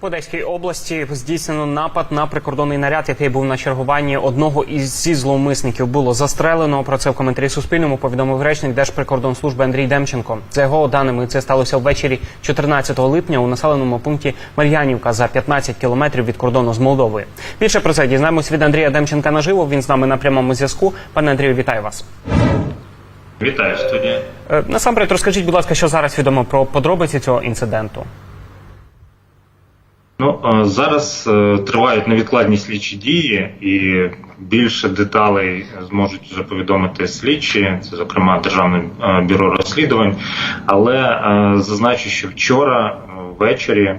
В Одеській області здійснено напад на прикордонний наряд, який був на чергуванні одного із зі зловмисників. Було застрелено. Про це в коментарі Суспільному повідомив речник Держприкордонслужби Андрій Демченко. За його даними, це сталося ввечері 14 липня у населеному пункті Мар'янівка за 15 кілометрів від кордону з Молдовою. Більше про це дізнаємось від Андрія Демченка наживо. Він з нами на прямому зв'язку. Пане Андрію, вітаю вас. Вітаю студія. Е, Насамперед, розкажіть, будь ласка, що зараз відомо про подробиці цього інциденту. Ну зараз е, тривають невідкладні слідчі дії, і більше деталей зможуть вже повідомити слідчі, це зокрема Державне е, бюро розслідувань. Але е, зазначу, що вчора ввечері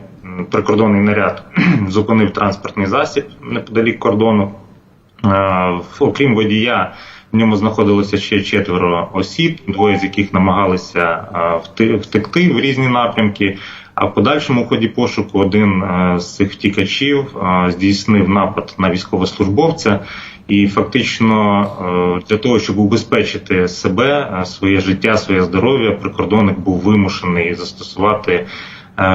прикордонний наряд зупинив транспортний засіб неподалік кордону. Окрім водія, в ньому знаходилося ще четверо осіб, двоє з яких намагалися втекти в різні напрямки. А в подальшому ході пошуку один е, з цих втікачів е, здійснив напад на військовослужбовця, і фактично е, для того, щоб убезпечити себе, своє життя, своє здоров'я, прикордонник був вимушений застосувати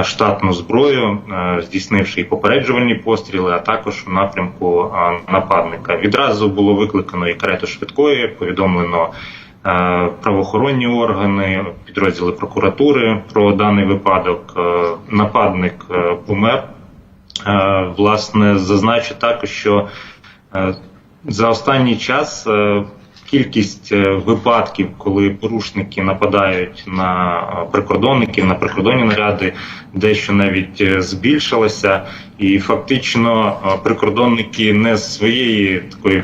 штатну зброю, здійснивши і попереджувальні постріли, а також у напрямку нападника. Відразу було викликано і карету швидкої, повідомлено правоохоронні органи, підрозділи прокуратури про даний випадок. Е, Нападник е, помер. Е, Власне, зазначу також, що е, за останній час е, кількість е, випадків, коли порушники нападають на е, прикордонників, на прикордонні наряди, дещо навіть е, збільшилася, і фактично е, прикордонники не з своєї такої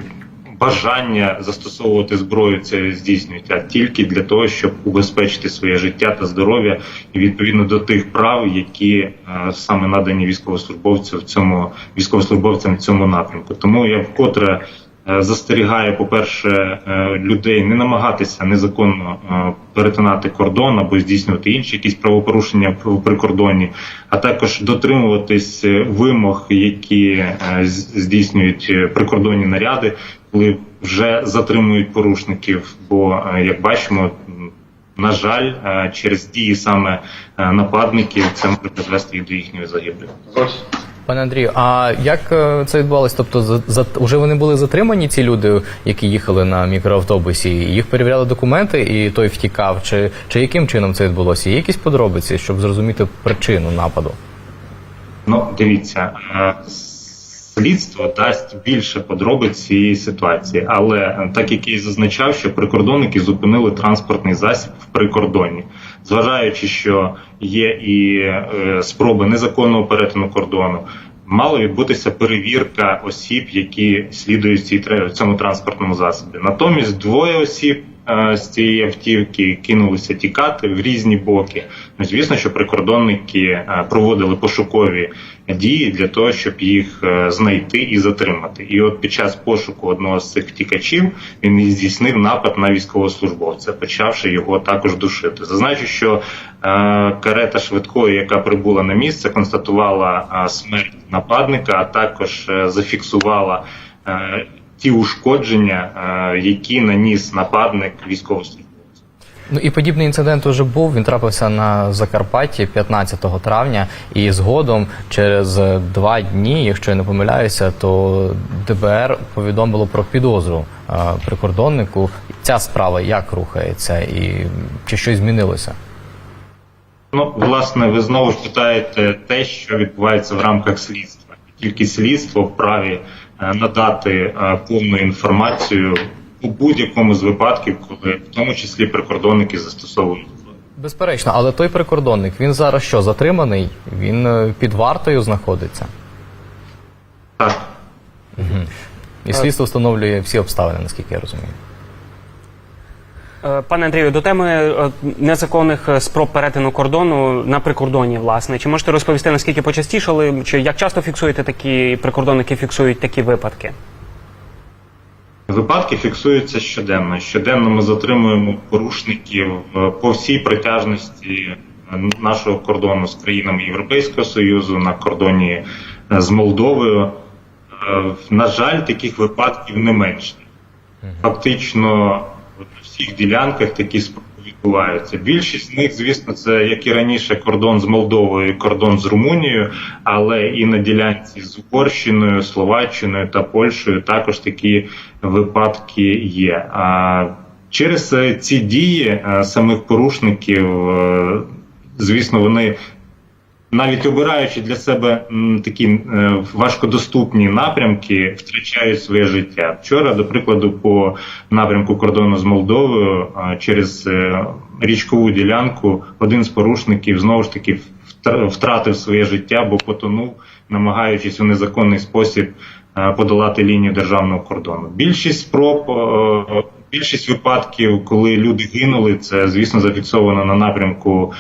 бажання застосовувати зброю це здійснюють, тільки для того, щоб убезпечити своє життя та здоров'я і відповідно до тих прав, які е, саме надані військовослужбовцю в цьому військовослужбовцям в цьому напрямку. Тому я вкотре е, застерігаю, по-перше, е, людей не намагатися незаконно перетинати кордон або здійснювати інші якісь правопорушення в прикордонні, а також дотримуватись вимог, які здійснюють прикордонні наряди, коли вже затримують порушників. Бо е, як бачимо, на жаль, е, через дії саме е, нападників це може призвести і до їхньої загибелі. Пане Андрію, а як це відбувалось? Тобто, за, за вже вони були затримані, ці люди, які їхали на мікроавтобусі, їх перевіряли документи, і той втікав. Чи, чи яким чином це відбулося? Є якісь подробиці, щоб зрозуміти причину нападу? Ну, дивіться, слідство дасть більше подробиць цієї ситуації, але е, так як я і зазначав, що прикордонники зупинили транспортний засіб в прикордонні, зважаючи, що є і е, спроби незаконного перетину кордону. Мала відбутися перевірка осіб, які слідують цій цьому транспортному засобі. Натомість двоє осіб з цієї автівки кинулися тікати в різні боки. Ну, звісно, що прикордонники е, проводили пошукові дії для того, щоб їх е, знайти і затримати. І от під час пошуку одного з цих втікачів він здійснив напад на військовослужбовця, почавши його також душити. Зазначу, що е, карета швидкої, яка прибула на місце, констатувала е, смерть нападника, а також е, зафіксувала. Ті ушкодження, е, які наніс нападник військовослужбовця. Ну і подібний інцидент уже був. Він трапився на Закарпатті 15 травня, і згодом, через е, два дні, якщо я не помиляюся, то ДБР повідомило про підозру е, прикордоннику. Ця справа як рухається, і чи щось змінилося? Ну, власне, ви знову ж питаєте те, що відбувається в рамках слідства. Тільки слідство вправі е, надати е, повну інформацію у будь-якому з випадків, коли в тому числі прикордонники застосовують. Безперечно, але той прикордонник він зараз що затриманий? Він е, під вартою знаходиться, Так. і слідство встановлює всі обставини, наскільки я розумію. Е, Пане Андрію, до теми е, незаконних е, спроб перетину кордону на прикордонні, власне, чи можете розповісти наскільки почастішали, чи як часто фіксуєте такі прикордонники фіксують такі випадки? Випадки фіксуються щоденно. Щоденно ми затримуємо порушників по всій протяжності нашого кордону з країнами Європейського Союзу на кордоні з Молдовою. На жаль, таких випадків не менше. Фактично всіх ділянках такі спроби відбуваються. Більшість з них, звісно, це як і раніше кордон з Молдовою, кордон з Румунією, але і на ділянці з Угорщиною, Словаччиною та Польщею також такі випадки є. А через е, ці дії е, самих порушників, е, звісно, вони навіть обираючи для себе такі е, важкодоступні напрямки, втрачають своє життя. Вчора, до прикладу, по напрямку кордону з Молдовою через е, річкову ділянку один з порушників знову ж таки втр- втратив своє життя, бо потонув, намагаючись у незаконний спосіб е, подолати лінію державного кордону. Більшість спроб. Більшість випадків, коли люди гинули, це звісно зафіксовано на напрямку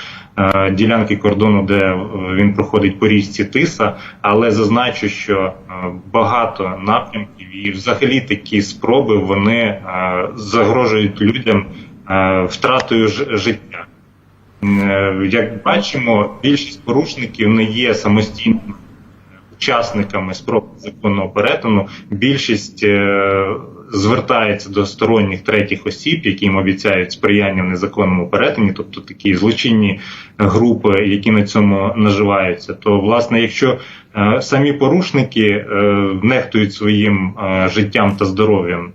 ділянки кордону, де е, він проходить по річці Тиса. Але зазначу, що е, багато напрямків і взагалі такі спроби вони е, загрожують людям е, втратою життя. Е, Як бачимо, більшість порушників не є самостійними учасниками спроб законного перетину. Більшість е, звертається до сторонніх третіх осіб, які їм обіцяють сприяння в незаконному перетині, тобто такі злочинні групи, які на цьому наживаються. То, власне, якщо е, самі порушники е, нехтують своїм е, життям та здоров'ям,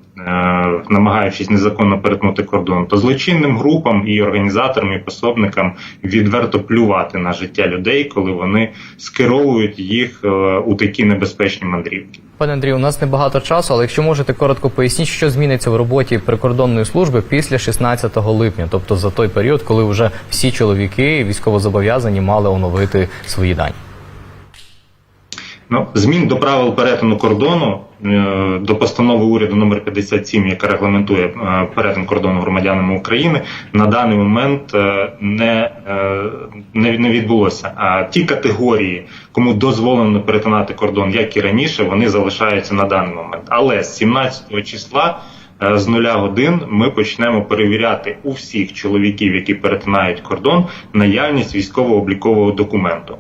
намагаючись незаконно перетнути кордон, то злочинним групам і організаторам і пособникам відверто плювати на життя людей, коли вони скеровують їх е, у такі небезпечні мандрівки. Пане Андрію, у нас небагато часу, але якщо можете коротко поясніть, що зміниться в роботі прикордонної служби після 16 липня, тобто за той період, коли вже всі чоловіки військовозобов'язані мали оновити свої дані. Ну, змін до правил перетину кордону е, до постанови уряду номер 57, яка регламентує е, перетин кордону громадянами України, на даний момент е, не, е, не, не відбулося. А ті категорії, кому дозволено перетинати кордон, як і раніше, вони залишаються на даний момент. Але з 17 числа. е, З нуля годин ми почнемо перевіряти у всіх чоловіків, які перетинають кордон, наявність військово-облікового документу.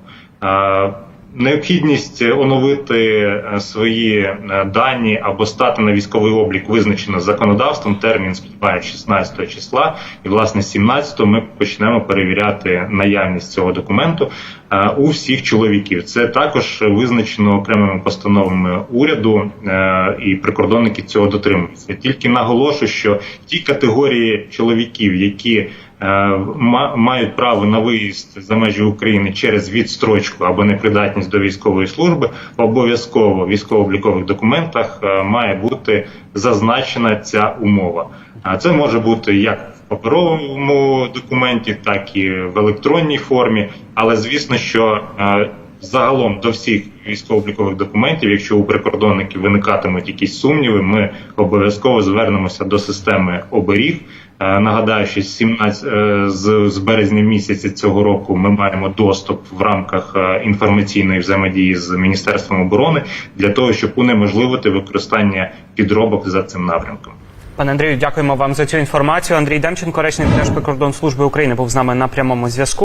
Е, Необхідність оновити е, свої е, дані або стати на військовий облік визначено законодавством. Термін спливає 16 числа, і власне 17 ми почнемо перевіряти наявність цього документу е, у всіх чоловіків. Це також визначено окремими постановами уряду, е, і прикордонники цього дотримуються. Тільки наголошу, що ті категорії чоловіків, які е, мають право на виїзд за межі України через відстрочку або непридатність до військової служби, обов'язково в військово-облікових документах е, має бути зазначена ця умова. А це може бути як в паперовому документі, так і в електронній формі. Але звісно, що е, загалом до всіх військово-облікових документів, якщо у прикордонників виникатимуть якісь сумніви, ми обов'язково звернемося до системи оберіг. Е, Нагадаю, що з 17, е, з, з березня місяця цього року ми маємо доступ в рамках е, інформаційної взаємодії з Міністерством оборони для того, щоб унеможливити використання підробок за цим напрямком. Пане Андрію, дякуємо вам за цю інформацію. Андрій Демченко, речник Держприкордонслужби України, був з нами на прямому зв'язку.